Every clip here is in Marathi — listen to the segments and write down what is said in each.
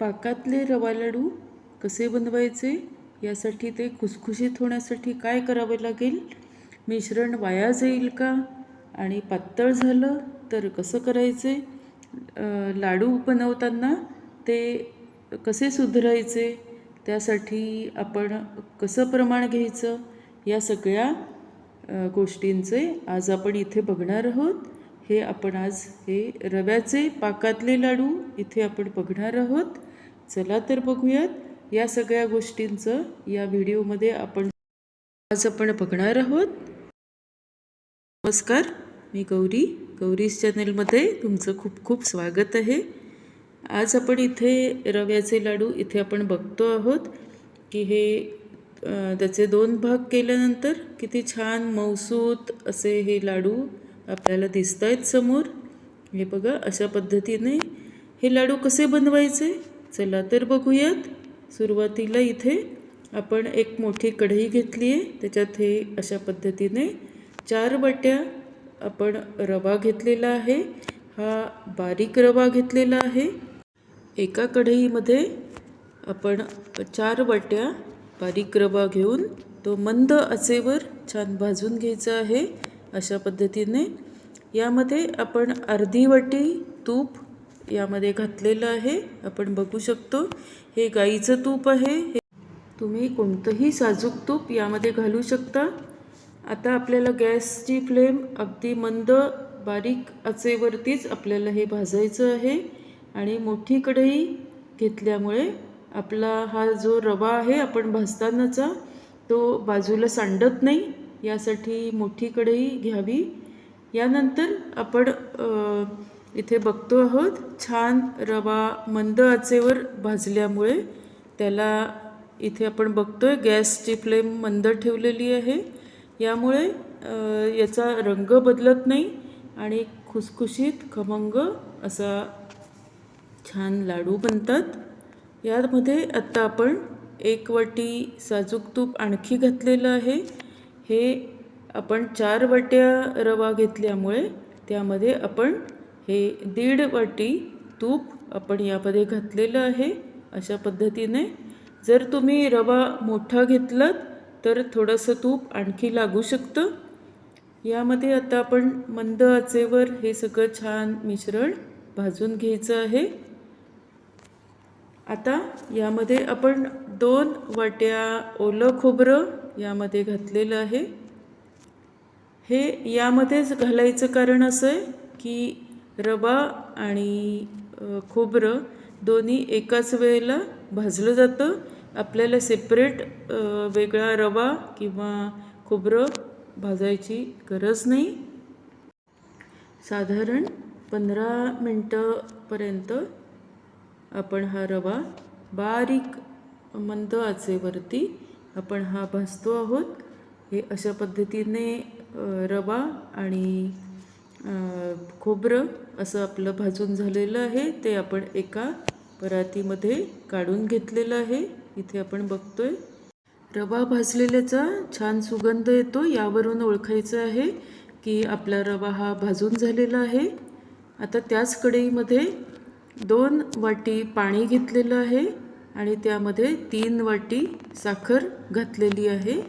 पाकातले रवा लाडू कसे बनवायचे यासाठी ते खुसखुशीत होण्यासाठी काय करावे लागेल? मिश्रण वाया जाईल का? आणि पातळ झालं तर कसं करायचे? लाडू बनवताना ते कसे सुधारायचे? त्यासाठी आपण कसं प्रमाण घ्यायचं? या सगळ्या गोष्टींचे आज आपण इथे बघणार आहोत. हे आपण आज हे रव्याचे पाकातले लाडू इथे आपण बघणार आहोत. चला तर बघूयात या सगळ्या गोष्टींचं या व्हिडिओमध्ये आपण आज आपण बघणार आहोत. नमस्कार मी गौरी. गौरीज चॅनलमध्ये तुमचं खूप खूप स्वागत आहे. आज आपण इथे रव्याचे लाडू इथे आपण बघतो आहोत की हे त्याचे दोन भाग केल्यानंतर किती छान मौसूत असे हे लाडू आपल्याला दिसत आहेत समोर. हे बघा अशा पद्धतीने हे लाडू कसे बनवायचे? चला तर बघूयात. सुरुवातीला इथे आपण एक मोठी कढई घेतली आहे. त्याच्यात हे अशा पद्धतीने चार वाट्या आपण रवा घेतलेला आहे. हा बारीक रवा घेतलेला आहे. एका कढईमध्ये आपण चार वाट्या बारीक रवा घेऊन तो मंद आचेवर छान भाजून घ्यायचा आहे अशा पद्धतीने. यामध्ये आपण अर्धी वाटी तूप यामध्ये घातलेलं आहे. आपण बघू शकतो हे गाईचं तूप आहे. हे तुम्ही कोणतंही साजूक तूप यामध्ये घालू शकता. आता आपल्याला गॅसची फ्लेम अगदी मंद बारीक आचेवरतीच आपल्याला हे भाजायचं आहे. आणि मोठी कढई घेतल्यामुळे आपला हा जो रवा आहे आपण भाजतानाचा तो बाजूला सांडत नाही. यासाठी मोठी कढई घ्यावी. यानंतर आपण इथे बघतो आहोत. छान रवा मंद आचेवर भाजल्यामुळे त्याला इथे आपण बघतोय गॅसची फ्लेम मंद ठेवलेली आहे. यामुळे याचा रंग बदलत नाही आणि खुसखुशीत खमंग असा छान लाडू बनतात. यामध्ये आत्ता आपण एक वाटी साजूक तूप आणखी घातलेलं आहे. हे आपण चार वाट्या रवा घेतल्यामुळे त्यामध्ये आपण हे दीड वाटी तूप आपण यामध्ये घातलेलं आहे अशा पद्धतीने. जर तुम्ही रवा मोठा घेतलात तर थोडंसं तूप आणखी लागू शकतं. यामध्ये आता आपण मंद आचेवर हे सगळं छान मिश्रण भाजून घ्यायचं आहे. आता यामध्ये आपण दोन वाट्या ओलं खोबरं यामध्ये घातलेलं आहे. हे यामध्येच घालायचं कारण असं आहे की रवा आणि खोबरं दोन्ही एकाच वेळेला भाजलं जातं. आपल्याला सेपरेट वेगळा रवा किंवा खोबरं भाजायची गरज नाही. साधारण पंधरा मिनटंपर्यंत आपण हा रवा बारीक मंद आचेवरती आपण हा भाजतो आहोत. हे अशा पद्धतीने रवा आणि खोबरं असं आपलं भाजून झालेलं आहे ते आपण एका परातीमध्ये काढून घेतलेलं आहे. इथे आपण बघतोय रवा भाजलेल्याचा छान सुगंध येतो. यावरून ओळखायचं आहे की आपला रवा हा भाजून झालेला आहे. आता त्याच कढईमध्ये दोन वाटी पाणी घेतलेलं आहे आणि त्यामध्ये तीन वाटी साखर घातलेली आहे.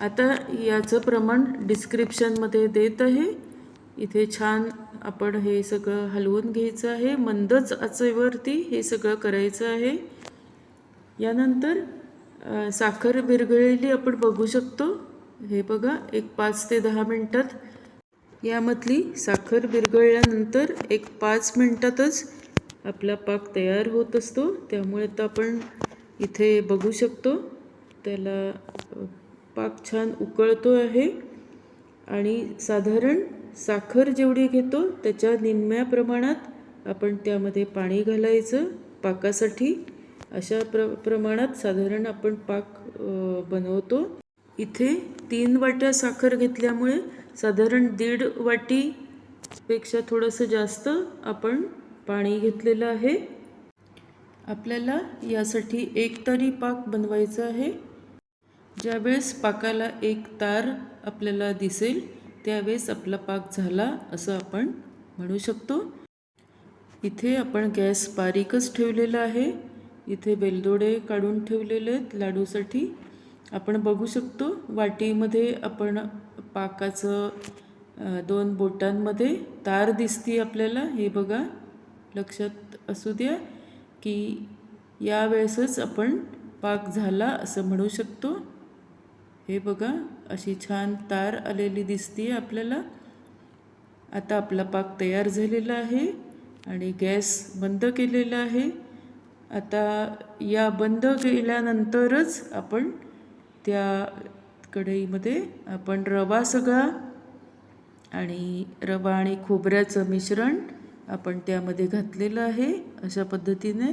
आता याचं प्रमाण डिस्क्रिप्शनमध्ये देत आहे. इथे छान आपण हे सगळं हलवून घ्यायचं आहे. मंदच आचेवरती हे सगळं करायचं आहे. यानंतर साखर विरघळलेली आपण बघू शकतो. हे बघा एक पाच ते दहा मिनटात. यामधली साखर विरघळल्यानंतर एक पाच मिनटातच आपला पाक तयार होत असतो. त्यामुळे आता आपण इथे बघू शकतो. त्याला पाक छान उकळतो आहे. आणि साधारण साखर जेवढी घेतो त्याच्या निम्म्या प्रमाणात आपण त्यामध्ये पाणी घालायचं पाकासाठी. अशा प्र प्रमाणात साधारण आपण पाक बनवतो. इथे तीन वाट्या साखर घेतल्यामुळे साधारण दीड वाटीपेक्षा थोडंसं जास्त आपण पाणी घेतलेलं आहे. आपल्याला यासाठी एक तरी पाक बनवायचा आहे. ज्यावेळेस पाकाला एक तार आपल्याला दिसेल त्यावेळेस आपला पाक झाला असं आपण म्हणू शकतो. इथे आपण गॅस बारीकच ठेवलेला आहे. इथे बेलदोडे काढून ठेवलेले आहेत लाडूसाठी. आपण बघू शकतो वाटीमध्ये आपण पाकाचं दोन बोटांमध्ये तार दिसती आपल्याला. हे बघा लक्षात असू द्या की या वेळेसच आपण पाक झाला असं म्हणू शकतो. हे बघा अशी छान तार आलेली दिसते आपल्याला. आता आपला पाक तयार झालेला आहे आणि गॅस बंद केलेला आहे. आता या बंद केल्यानंतरच आपण त्या कढईमध्ये आपण रवा सगळा आणि रवा आणि खोबऱ्याचं मिश्रण आपण त्यामध्ये घातलेलं आहे अशा पद्धतीने.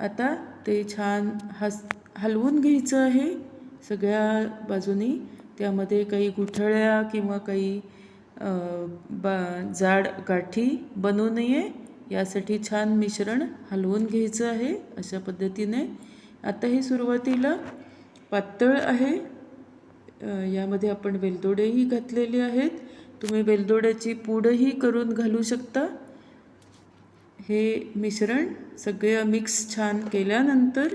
आता ते छान हस हलवून घ्यायचं आहे. सगळ्या बाजूनी त्यामध्ये काही गुठळ्या किंवा काही बा जाड गाठी बनू नये. यासाठी छान मिश्रण हलवून घ्यायचं आहे अशा पद्धतीने. आता हे सुरुवातीला पातळ आहे. यामध्ये आपण वेलदोडेही घातलेले आहेत. तुम्ही वेलदोड्याची पूडही करून घालू शकता. हे मिश्रण सगळं मिक्स छान केल्यानंतर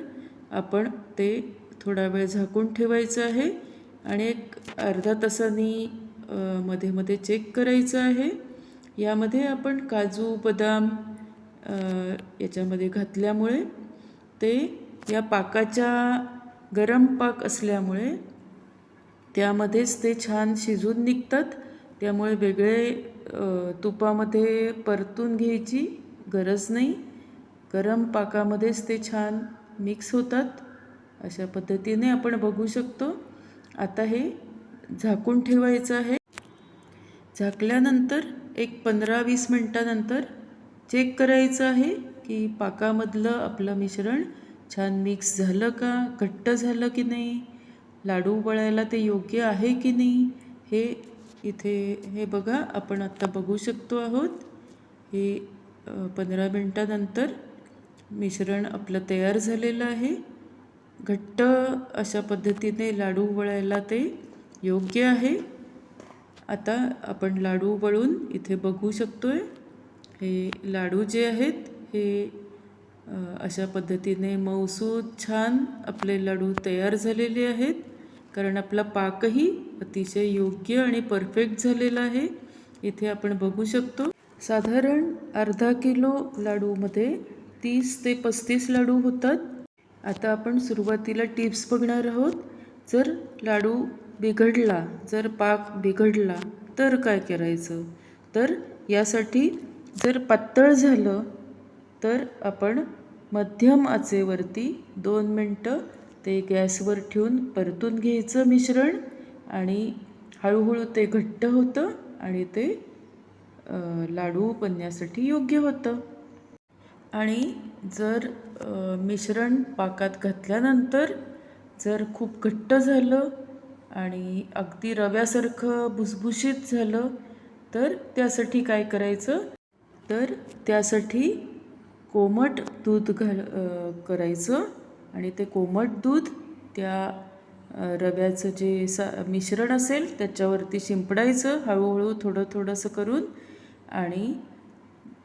आपण ते थोडा वेळ झाकून ठेवायचं आहे आणि एक अर्धा तासाने मध्ये मध्ये चेक करायचं आहे. यामध्ये आपण काजू बदाम याच्यामध्ये घातल्यामुळे ते या पाकाच्या गरम पाक असल्यामुळे त्यामध्येच ते छान शिजून निघतात. त्यामुळे वेगळे तुपामध्ये परतून घ्यायची गरज नाही. गरम पाकामध्येच ते छान मिक्स होतात. अशा पद्धतीने आपण बघू शकतो. आता हे झाकून ठेवायचं आहे. झाकल्यानंतर एक पंधरा वीस मिनटानंतर चेक करायचं आहे की पाकामधलं आपलं मिश्रण छान मिक्स झालं का घट्ट झालं की नाही लाडू वळायला ते योग्य आहे की नाही हे इथे हे बघा आपण आत्ता बघू शकतो आहोत. हे पंधरा मिनटानंतर मिश्रण आपलं तयार झालेलं आहे. घट्ट अशा पद्धतीने लाडू वळायला ते योग्य आहे. आता आपण लाडू वळून इथे बघू शकतो आहे हे लाडू जे आहेत हे अशा पद्धतीने मौसूद छान आपले लाडू तयार झालेले आहेत. कारण आपला पाकही अतिशय योग्य आणि परफेक्ट झालेला आहे. इथे आपण बघू शकतो साधारण अर्धा किलो लाडूमध्ये तीस ते पस्तीस लाडू होतात. आता आपण सुरुवातीला टिप्स बघणार आहोत. जर लाडू बिघडला जर पाक बिघडला तर काय करायचं? तर यासाठी जर पातळ झालं तर आपण मध्यम आचेवरती दोन मिनटं ते गॅसवर ठेवून परतून घ्यायचं मिश्रण आणि हळूहळू ते घट्ट होतं आणि ते लाडू बनण्यासाठी योग्य होतं. आणि जर मिश्रण पाकात घातल्यानंतर जर खूप घट्ट झालं आणि अगदी रव्यासारखं भुसभुशीत झालं तर त्यासाठी काय करायचं? तर त्यासाठी कोमट दूध घाल करायचं आणि ते कोमट दूध त्या रव्याचं जे सा मिश्रण असेल त्याच्यावरती शिंपडायचं हळूहळू थोडं थोडंसं करून आणि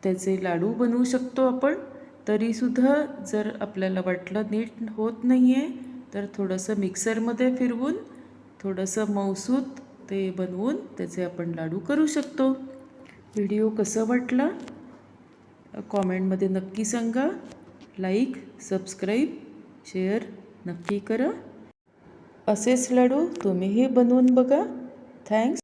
त्याचे लाडू बनवू शकतो आपण. तरीसुद्धा जर आपल्याला वाटलं नीट होत नाही आहे तर थोडंसं मिक्सरमध्ये फिरवून थोडंसं मौसूत ते बनवून त्याचे आपण लाडू करू शकतो. व्हिडिओ कसं वाटला? कॉमेंटमध्ये नक्की सांगा. लाईक सबस्क्राईब शेअर नक्की करा. असेच लाडू तुम्हीही बनवून बघा. थँक्स.